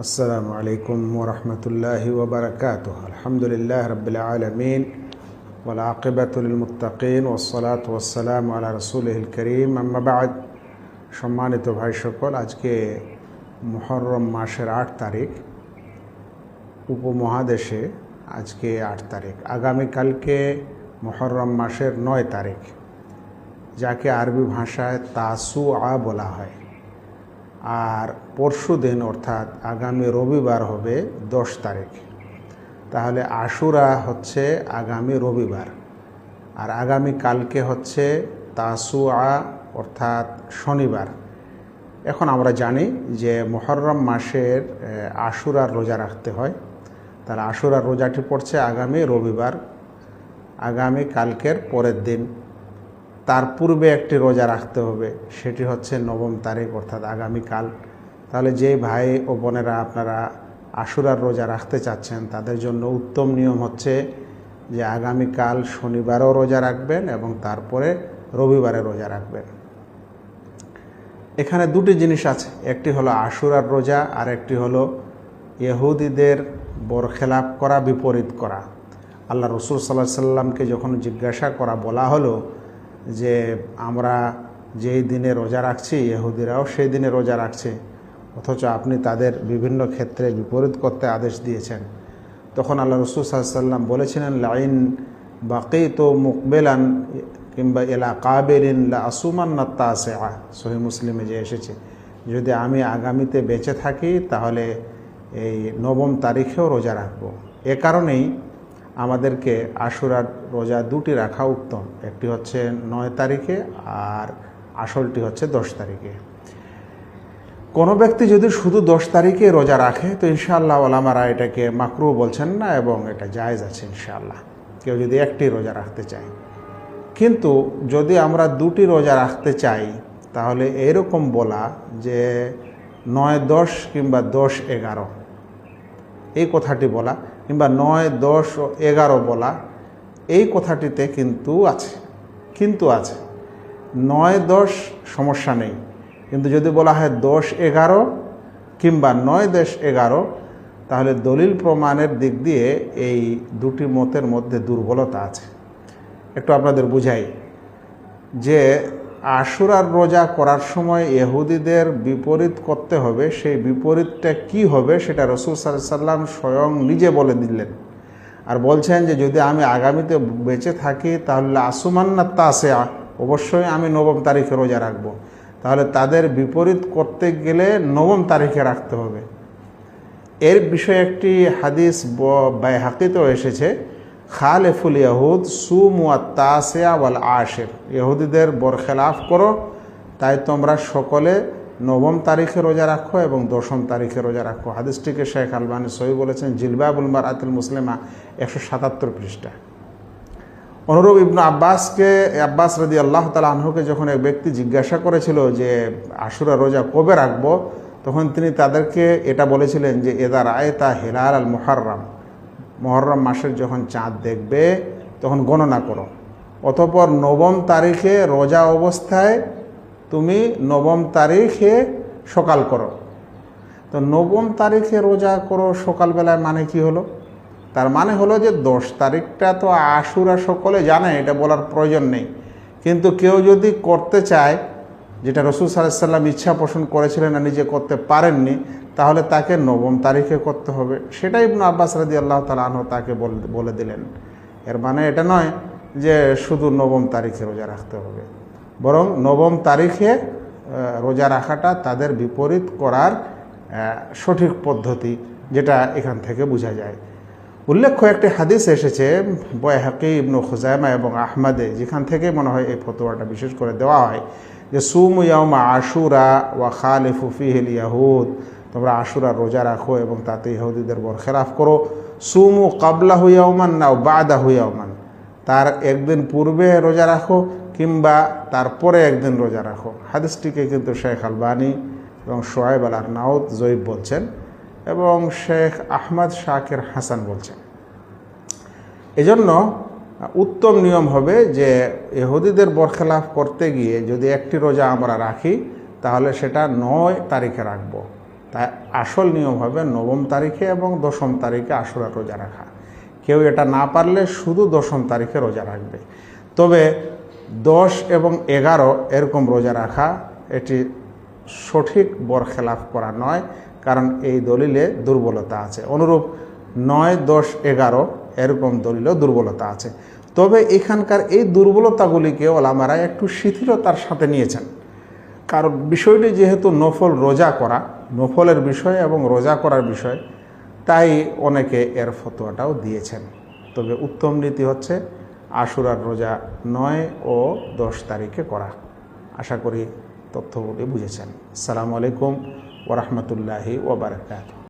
আসসালামু আলাইকুম ওরহমতুল্লাহি ওবরকাত আলহামদুলিল্লাহ রবিল আলমিন ওলাকিবাতুল ওসলাত ওসালাম রসুল রসুলহিল করিম। আম্মাবাদ সম্মানিত ভাই সকল আজকে মহরম মাসের আট তারিখ, উপমহাদেশে আজকে আট তারিখ। আগামীকালকে মহরম মাসের নয় তারিখ, যাকে আরবি ভাষায় তাসু আ বলা হয়। আর পরশু দিন, অর্থাৎ আগামী রবিবার হবে দশ তারিখ। তাহলে আশুরা হচ্ছে আগামী রবিবার আর আগামী কালকে হচ্ছে তাসুআ অর্থাৎ শনিবার। এখন আমরা জানি যে মহরম মাসের আশুরার রোজা রাখতে হয়। তাহলে আশুরার রোজাটি পড়ছে আগামী রবিবার, আগামী কালকের পরের দিন। তার পূর্বে একটি রোজা রাখতে হবে, সেটি হচ্ছে নবম তারিখ অর্থাৎ আগামীকাল। তাহলে যে ভাই ও বোনেরা আপনারা আশুরার রোজা রাখতে চাচ্ছেন, তাদের জন্য উত্তম নিয়ম হচ্ছে যে আগামীকাল শনিবারও রোজা রাখবেন এবং তারপরে রবিবারে রোজা রাখবেন। এখানে দুটি জিনিস আছে, একটি হলো আশুরার রোজা আর একটি হলো ইহুদিদের বরখেলাপ করা, বিপরীত করা। আল্লাহ রসুল সাল্লাহ সাল্লামকে যখন জিজ্ঞাসা করা বলা হলো যে আমরা যেই দিনে রোজা রাখছি, ইহুদিরাও সেই দিনে রোজা রাখছে। অথচ আপনি তাদের বিভিন্ন ক্ষেত্রে বিপরীত করতে আদেশ দিয়েছেন। তখন আল্লাহ রসুল সাল্লাম বলেছিলেন, লাইন বাকি তো মুকবেলান কিংবা এলা কাবেরিন লা আসুমান নাত্তা সহি মুসলিমে যে এসেছে, যদি আমি আগামীতে বেঁচে থাকি, তাহলে এই নবম তারিখেও রোজা রাখব। এ কারণেই আমাদেরকে আশুরার রোজা দুটি রাখা উত্তম। একটি হচ্ছে নয় তারিখে আর আসলটি হচ্ছে দশ তারিখে। কোনো ব্যক্তি যদি শুধু দশ তারিখে রোজা রাখে, তো ইনশাআল্লাহ ওলামারা এটাকে মাকরু বলছেন না এবং এটা জায়েজ আছে ইনশাআল্লাহ। কেউ যদি একটি রোজা রাখতে চায়। কিন্তু যদি আমরা দুটি রোজা রাখতে চাই, তাহলে এরকম বলা যে নয় দশ কিংবা দশ এগারো। এই কথাটি বলা কিংবা নয়, দশ ও এগারো বলা এই কথাটিতে কিন্তু আছে কিন্তু আছে। নয়, দশ সমস্যা নেই। কিন্তু যদি বলা হয় দশ, এগারো কিংবা নয়, দশ, এগারো, তাহলে দলিল প্রমাণের দিক দিয়ে এই দুটি মতের মধ্যে দুর্বলতা আছে। একটু আপনাদের বুঝাই যে আশুরার রোজা করার সময় ইহুদিদের বিপরীত করতে হবে। সেই বিপরীতটা কি হবে সেটা রসুল সাল্লাম স্বয়ং নিজে বলে দিলেন। আর বলছেন যে যদি আমি আগামীতে বেঁচে থাকি, তাহলে আসুমান্না তাসে, অবশ্যই আমি নবম তারিখে রোজা রাখব। তাহলে তাদের বিপরীত করতে গেলে নবম তারিখে রাখতে হবে। এর বিষয়ে একটি হাদিস হাকিতেও এসেছে। খালেফুল ইয়াহুদ সুমুয়াত্তাসিয়া ওয়াল আশের। ইহুদিদের বরখেলাফ করো, তাই তোমরা সকলে নবম তারিখে রোজা রাখো এবং দশম তারিখে রোজা রাখো। হাদিসটিকে শেখ আলবানি সই বলেছেন, জিলবাবুল মার আতুল মুসলিমা একশো সাতাত্তর পৃষ্ঠা। অনুরূপ ইবনু আব্বাসকে, আব্বাস রদি আল্লাহ তালা আনহুকে যখন এক ব্যক্তি জিজ্ঞাসা করেছিল যে, আশুরা রোজা কবে রাখব? তখন তিনি তাদেরকে এটা বলেছিলেন যে এদার আয়তা হেলাল আল মোহার্রাম। মহরম মাসের যখন চাঁদ দেখবে, তখন গণনা করো। অতপর নবম তারিখে রোজা অবস্থায় তুমি নবম তারিখে সকাল করো। তো নবম তারিখে রোজা করো সকালবেলায় মানে কি হলো? তার মানে হলো যে দশ তারিখটা তো আশুরা সকলে জানে, এটা বলার প্রয়োজন নেই। কিন্তু কেউ যদি করতে চায় যেটা রসুল সাল্লাম ইচ্ছা পোষণ করেছিলেন আর নিজে করতে পারেননি, তাহলে তাকে নবম তারিখে করতে হবে। সেটাই ইবনু আব্বাস রাদি আল্লাহ তালা আনহ তাকে বলে দিলেন। এর মানে এটা নয় যে শুধু নবম তারিখে রোজা রাখতে হবে। বরং নবম তারিখে রোজা রাখাটা তাদের বিপরীত করার সঠিক পদ্ধতি যেটা এখান থেকে বোঝা যায়। উল্লেখ্য একটি হাদিস এসেছে, বয়হাকি ইবনু খুজাইমা এবং আহমাদে, যেখান থেকে মনে হয় এই ফতোয়াটা বিশেষ করে দেওয়া হয়। সুম ইয়ামা আশুরা ওয়া খালিফু ফিহিল ইয়াহুদ তোমরা আশুরা রোজা রাখো এবং তাতে ইহুদিদের বরখেলাফ করো। সুমু কাবলা হুইয়াউমান না বাদা হুইয়াউমান তার একদিন পূর্বে রোজা রাখো কিংবা তারপরে একদিন রোজা রাখো। হাদিসটিকে কিন্তু শেখ আলবানী এবং সোয়েব আল আরনাউদ জয়ীব বলছেন এবং শেখ আহমদ শাকের হাসান বলছেন। এজন্য উত্তম নিয়ম হবে যে এহুদিদের বরখেলাফ করতে গিয়ে যদি একটি রোজা আমরা রাখি, তাহলে সেটা নয় তারিখে রাখব। তাই আসল নিয়ম হবে নবম তারিখে এবং দশম তারিখে আশুরা রোজা রাখা। কেউ এটা না পারলে শুধু দশম তারিখে রোজা রাখবে। তবে দশ এবং এগারো এরকম রোজা রাখা, এটি সঠিক বরখেলাফ করা নয়, কারণ এই দলিলে দুর্বলতা আছে। অনুরূপ নয়, দশ, এগারো এরকম দলিলেও দুর্বলতা আছে। তবে এখানকার এই দুর্বলতাগুলিকে ওলামারা একটু শিথিলতার সাথে নিয়েছেন। কারণ বিষয়টি যেহেতু নফল রোজা করা, নফলের বিষয় এবং রোজা করার বিষয়, তাই অনেকে এর ফতোয়াটাও দিয়েছেন। তবে উত্তম নীতি হচ্ছে আশুরার রোজা নয় ও দশ তারিখে করা। আশা করি তথ্যগুলি বুঝেছেন। আসসালামু আলাইকুম ওরহমতুল্লাহি ওবরাকাত